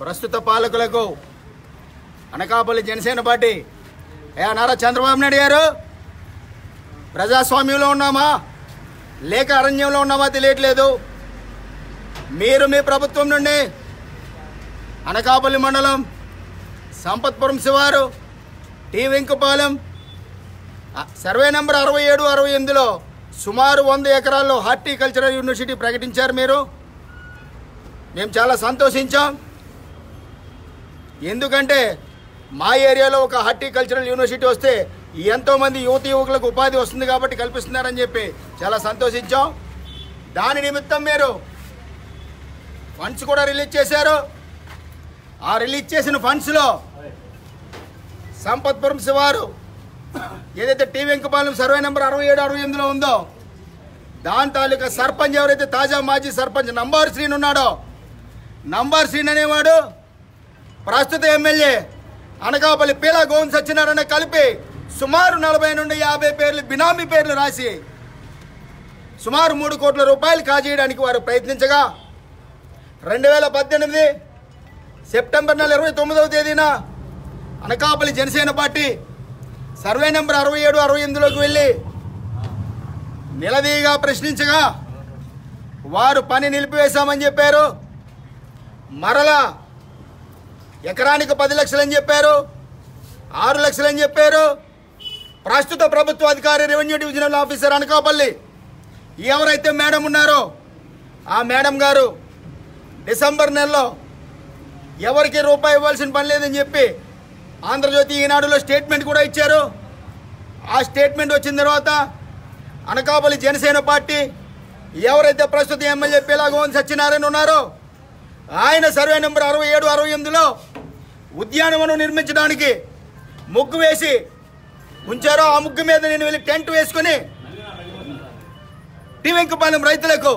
ప్రస్తుత పాలకులకు అనకాపల్లి జనసేన పార్టీ. ఏ నారా చంద్రబాబు నాయుడు గారు? ప్రజాస్వామ్యంలో ఉన్నామా? లేక అరణ్యంలో ఉన్నామా తెలియట్లేదు. మీరు మీ ప్రభుత్వం నుండి అనకాపల్లి మండలం సంపత్పురం శివారు టీ వెంకపాలెం సర్వే నెంబర్ అరవై ఏడు అరవై ఎనిమిదిలో సుమారు వంద ఎకరాల్లో హార్టికల్చరల్ యూనివర్సిటీ ప్రకటించారు మీరు. మేము చాలా సంతోషించాం. ఎందుకంటే మా ఏరియాలో ఒక హార్టికల్చరల్ యూనివర్సిటీ వస్తే ఎంతోమంది యువత యువకులకు ఉపాధి వస్తుంది కాబట్టి కల్పిస్తున్నారని చెప్పి చాలా సంతోషించాం. దాని నిమిత్తం మీరు ఫండ్స్ కూడా రిలీజ్ చేశారు. ఆ రిలీజ్ చేసిన ఫండ్స్లో సంపత్పురం శివారు ఏదైతే టీ వెంకపాలెం సర్వే నెంబర్ అరవై ఏడు అరవై ఎనిమిదిలో ఉందో దాని తాలూకా సర్పంచ్ ఎవరైతే తాజా మాజీ సర్పంచ్ నంబార్ శ్రీని ఉన్నాడో నంబార్ శ్రీని అనేవాడు ప్రస్తుత ఎమ్మెల్యే అనకాపల్లి పీలా గోవింద్ సత్యనారాయణ కలిపి సుమారు నలభై నుండి యాభై పేర్లు బినామీ పేర్లు రాసి సుమారు మూడు కోట్ల రూపాయలు కాజేయడానికి వారు ప్రయత్నించగా రెండు వేల పద్దెనిమిది సెప్టెంబర్ నెల ఇరవై తొమ్మిదవ తేదీన Anakapalli Janasena party survey number అరవై ఏడు అరవై ఎనిమిదిలోకి వెళ్ళి నిలదీగా ప్రశ్నించగా వారు పని నిలిపివేశామని చెప్పారు. మరలా ఎకరానికి పది లక్షలని చెప్పారు. ఆరు లక్షలని చెప్పారు. ప్రస్తుత ప్రభుత్వ అధికారి రెవెన్యూ డివిజనల్ ఆఫీసర్ అనకాపల్లి ఎవరైతే మేడం ఉన్నారో ఆ మేడం గారు డిసెంబర్ నెలలో ఎవరికి రూపాయి ఇవ్వాల్సిన పని లేదని చెప్పి ఆంధ్రజ్యోతి ఈనాడులో స్టేట్మెంట్ కూడా ఇచ్చారు. ఆ స్టేట్మెంట్ వచ్చిన తర్వాత అనకాపల్లి జనసేన పార్టీ ఎవరైతే ప్రస్తుత ఎమ్మెల్యే పీలాగోన్ సత్యనారాయణ ఉన్నారో ఆయన సర్వే నెంబర్ అరవై ఏడు అరవై ఎనిమిదిలో ఉద్యానవనం నిర్మించడానికి ముగ్గు వేసి ఉంచారో ఆ ముగ్గు మీద నేను వెళ్ళి టెంట్ వేసుకుని టీవెంకపాలెం రైతులకు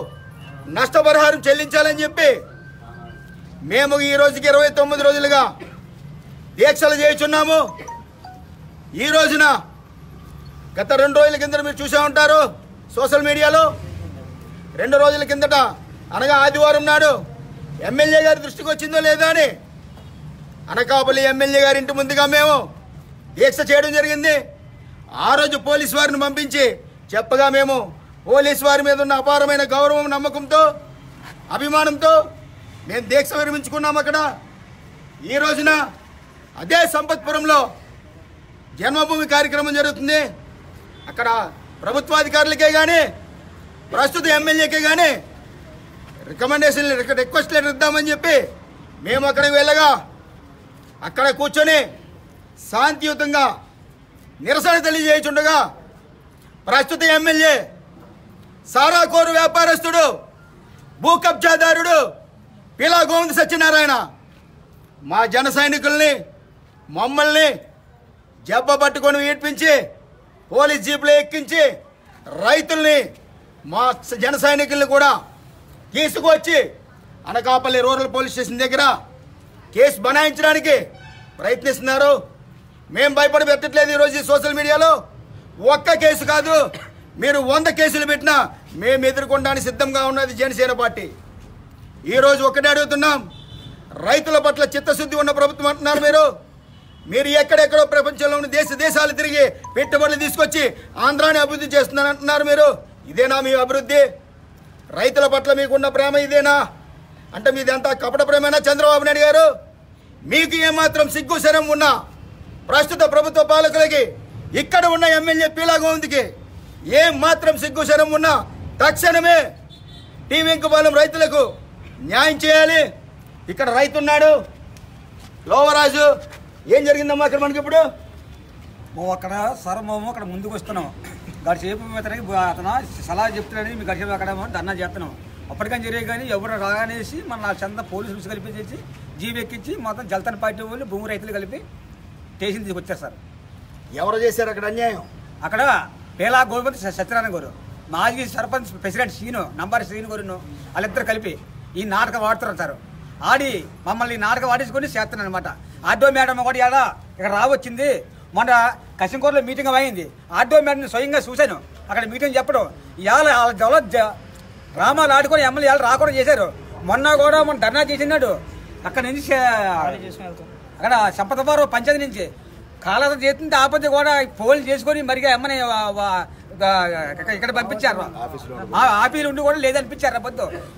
నష్టపరిహారం చెల్లించాలని చెప్పి మేము ఈ రోజుకి ఇరవై తొమ్మిది రోజులుగా దీక్షలు చేయుచున్నాము. ఈ రోజున గత రెండు రోజుల కింద మీరు చూసే ఉంటారు సోషల్ మీడియాలో. రెండు రోజుల కిందట అనగా ఆదివారం నాడు ఎమ్మెల్యే గారి దృష్టికి వచ్చిందో లేదో అని అనకాపల్లి ఎమ్మెల్యే గారి ఇంటి ముందుగా మేము దీక్ష చేయడం జరిగింది. ఆ రోజు పోలీస్ వారిని పంపించి చెప్పగా మేము పోలీస్ వారి మీద ఉన్న అపారమైన గౌరవం నమ్మకంతో అభిమానంతో మేము దీక్ష విరమించుకున్నాం అక్కడ. ఈ రోజున అదే సంపత్పురంలో జన్మభూమి కార్యక్రమం జరుగుతుంది. అక్కడ ప్రభుత్వాధికారులకే కానీ ప్రస్తుత ఎమ్మెల్యేకే కానీ రికమెండేషన్ రిక్వెస్ట్ లెటర్ ఇద్దామని చెప్పి మేము అక్కడికి వెళ్ళగా అక్కడ కూర్చొని శాంతియుతంగా నిరసన తెలియజేయుచుండగా ప్రస్తుత ఎమ్మెల్యే సారాకోరు వ్యాపారస్తుడు భూ కబ్జాదారుడు పిలా గోవింద సత్యనారాయణ మా జన సైనికుల్ని మమ్మల్ని జబ్బ పట్టుకొని ఏడ్పించి పోలీస్ జీపులో ఎక్కించి రైతుల్ని మా జన సైనికుల్ని కూడా తీసుకువచ్చి అనకాపల్లి రూరల్ పోలీస్ స్టేషన్ దగ్గర కేసు బనాయించడానికి ప్రయత్నిస్తున్నారు. మేము భయపడి పెట్టట్లేదు ఈరోజు సోషల్ మీడియాలో. ఒక్క కేసు కాదు మీరు వంద కేసులు పెట్టినా మేము ఎదుర్కొనడానికి సిద్ధంగా ఉన్నది జనసేన పార్టీ. ఈరోజు ఒకటే అడుగుతున్నాం. రైతుల పట్ల చిత్తశుద్ధి ఉన్న ప్రభుత్వం అంటున్నారు మీరు. మీరు ఎక్కడెక్కడో ప్రపంచంలో ఉన్న దేశ దేశాలు తిరిగి పెట్టుబడులు తీసుకొచ్చి ఆంధ్రాని అభివృద్ధి చేస్తున్నారు అంటున్నారు మీరు. ఇదేనా మీ అభివృద్ధి? రైతుల పట్ల మీకున్న ప్రేమ ఇదేనా? అంటే మీది అంతా కపట ప్రేమేనా చంద్రబాబు నాయుడు గారు? మీకు ఏమాత్రం సిగ్గు శరం ఉన్నా ప్రస్తుత ప్రభుత్వ పాలకులకి ఇక్కడ ఉన్న ఎమ్మెల్యే పీలా ఏం మాత్రం సిగ్గు శరం ఉన్నా తక్షణమే టీ వెంకపాలెం రైతులకు న్యాయం చేయాలి. ఇక్కడ రైతు ఉన్నాడు లోవరాజు ఏం జరిగిందమ్మా అక్కడ మనకి ఇప్పుడు? మేము అక్కడ సార్ మేము అక్కడ ముందుకు వస్తున్నాం. గడిచేపు అతనికి అతను సలహా చెప్తున్నాడని మీ గడిచేపు అక్కడ ధర్నా చేస్తున్నాం. అప్పటికని జరిగే కానీ ఎవరు రాగానేసి మన నా చంద పోలీసులు కలిపి జీవి ఎక్కించి మొత్తం జల్తన్ పార్టీ వాళ్ళు భూమి రైతులు కలిపి స్టేషన్ తీసుకొచ్చారు సార్. ఎవరు చేశారు అక్కడ అన్యాయం? అక్కడ పేలా స- సత్యనారాయణ గారు. మాజీ సర్పంచ్ ప్రెసిడెంట్ శ్రీను నంబర్ శ్రీను గారును వాళ్ళిద్దరు కలిపి ఈ నాటకం సార్. ఆడి మమ్మల్ని నాటకం ఆడించుకొని చేస్తున్నాను అనమాట ఆర్డో మేడం కూడా ఇక్కడ ఇక్కడ రావచ్చింది. మొన్న కసింకూరులో మీటింగ్ అయింది. ఆర్డో మేడం స్వయంగా చూశాను. అక్కడ మీటింగ్ చెప్పడం. ఇవాళ వాళ్ళ డ్రామాలు ఆడుకొని ఎమ్మెల్యే ఇవాళ రాకుండా చేశారు. మొన్న కూడా మొన్న ధర్నా చేసినాడు. అక్కడ నుంచి అక్కడ సంపదవారు పంచాయతీ నుంచి కాలత చేస్తుంటే ఆపత్తి కూడా పోలు చేసుకొని మరిగా ఎమ్మని ఇక్కడ పంపించారు. ఆ ఆఫీలు ఉండి. కూడా లేదనిపించారు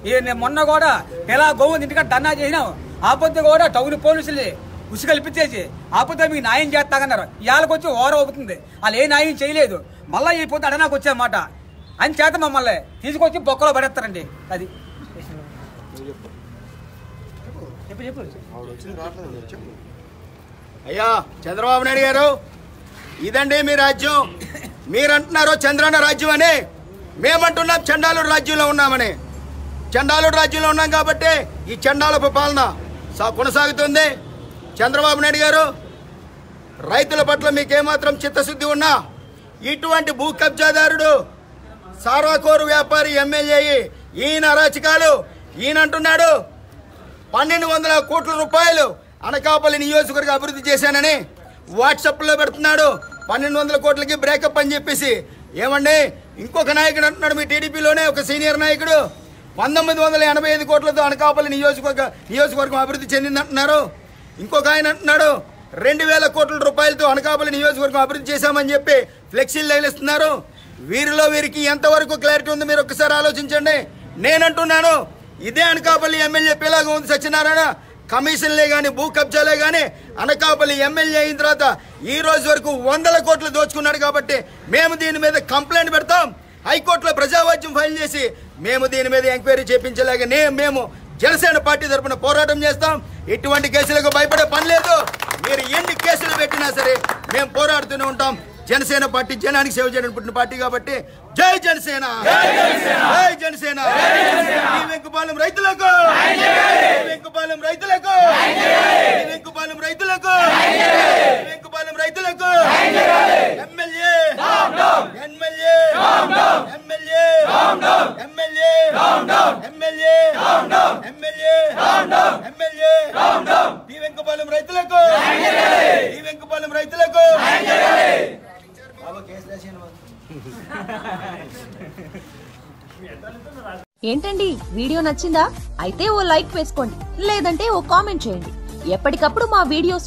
నేను మొన్న కూడా ఇలా గోవు ఇంటికాడ ధర్నా చేసినాం ఆపత్తి కూడా టౌన్ పోలీసులు ఉసి కల్పించేసి ఆపత్తి మీకు న్యాయం చేస్తాగన్నారు. ఇవాళకి వచ్చి ఓవర్ అవుతుంది. వాళ్ళు ఏ న్యాయం చేయలేదు. మళ్ళీ ఈ పొద్దు అడనాకు వచ్చామాట అని చేత మమ్మల్ని తీసుకొచ్చి బొక్కలో పడేస్తారండి. అది. అయ్యా చంద్రబాబు నాయుడు గారు ఇదండి మీ రాజ్యం. మీరంటున్నారు చంద్రన్న రాజ్యం అని. మేమంటున్నాం చండాలుడు రాజ్యంలో ఉన్నామని. చండాలుడు రాజ్యంలో ఉన్నాం కాబట్టి ఈ చండాలపు పాలన కొనసాగుతుంది. చంద్రబాబు నాయుడు గారు రైతుల పట్ల మీకేమాత్రం చిత్తశుద్ధి ఉన్నా ఇటువంటి భూ కబ్జాదారుడు సారాకోరు వ్యాపారి ఎమ్మెల్యే ఈయన అరాచకాలు ఈయన అంటున్నాడు పన్నెండు వందల కోట్ల రూపాయలు అనకాపల్లి నియోజకవర్గ అభివృద్ధి చేశానని వాట్సాప్లో పెడుతున్నాడు. పన్నెండు వందల కోట్లకి బ్రేకప్ అని చెప్పేసి. ఏమండి? ఇంకొక నాయకుడు అంటున్నాడు మీ టీడీపీలోనే ఒక సీనియర్ నాయకుడు. పంతొమ్మిది వందల ఎనభై ఐదు కోట్లతో అనకాపల్లి నియోజకవర్గ నియోజకవర్గం అభివృద్ధి చెందిందంటున్నారు. ఇంకొక ఆయన అంటున్నాడు రెండు వేల కోట్ల రూపాయలతో అనకాపల్లి నియోజకవర్గం అభివృద్ధి చేశామని చెప్పి ఫ్లెక్సీలు తగిలిస్తున్నారు. వీరిలో వీరికి ఎంతవరకు క్లారిటీ ఉంది మీరు ఒక్కసారి ఆలోచించండి. నేనంటున్నాను ఇదే అనకాపల్లి ఎమ్మెల్యే పిలాగా ఉంది సత్యనారాయణ. కమిషన్లే కానీ భూ కబ్జాలే కానీ అనకాపల్లి ఎమ్మెల్యే అయిన తర్వాత ఈ రోజు వరకు వందల కోట్లు దోచుకున్నాడు కాబట్టి మేము దీని మీద కంప్లైంట్ పెడతాం. హైకోర్టులో ప్రజావాజ్యం ఫైల్ చేసి మేము దీని మీద ఎంక్వైరీ చేపించలేక మేము జనసేన పార్టీ తరఫున పోరాటం చేస్తాం. ఇటువంటి కేసులకు భయపడే పని లేదు. మీరు ఎన్ని కేసులు పెట్టినా సరే మేము పోరాడుతూనే ఉంటాం. జనసేన పార్టీ జనానికి సేవ చేయడానికి పుట్టిన పార్టీ కాబట్టి జై జనసేన. జై జనసేన. వెంకపాలెం రైతులకు. వెంకపాలెం రైతులకు. వెంకపాలెం రైతులకు MLA MLA MLA MLA MLA MLA MLA ఈ వెంకుపాలెం రైతులకు ఈ వెంకుపాలెం రైతులకు ఏంటండి? వీడియో నచ్చిందా? అయితే ఓ లైక్ వేసుకోండి. లేదంటే ఓ కామెంట్ చేయండి. ఎప్పటికప్పుడు మా వీడియోస్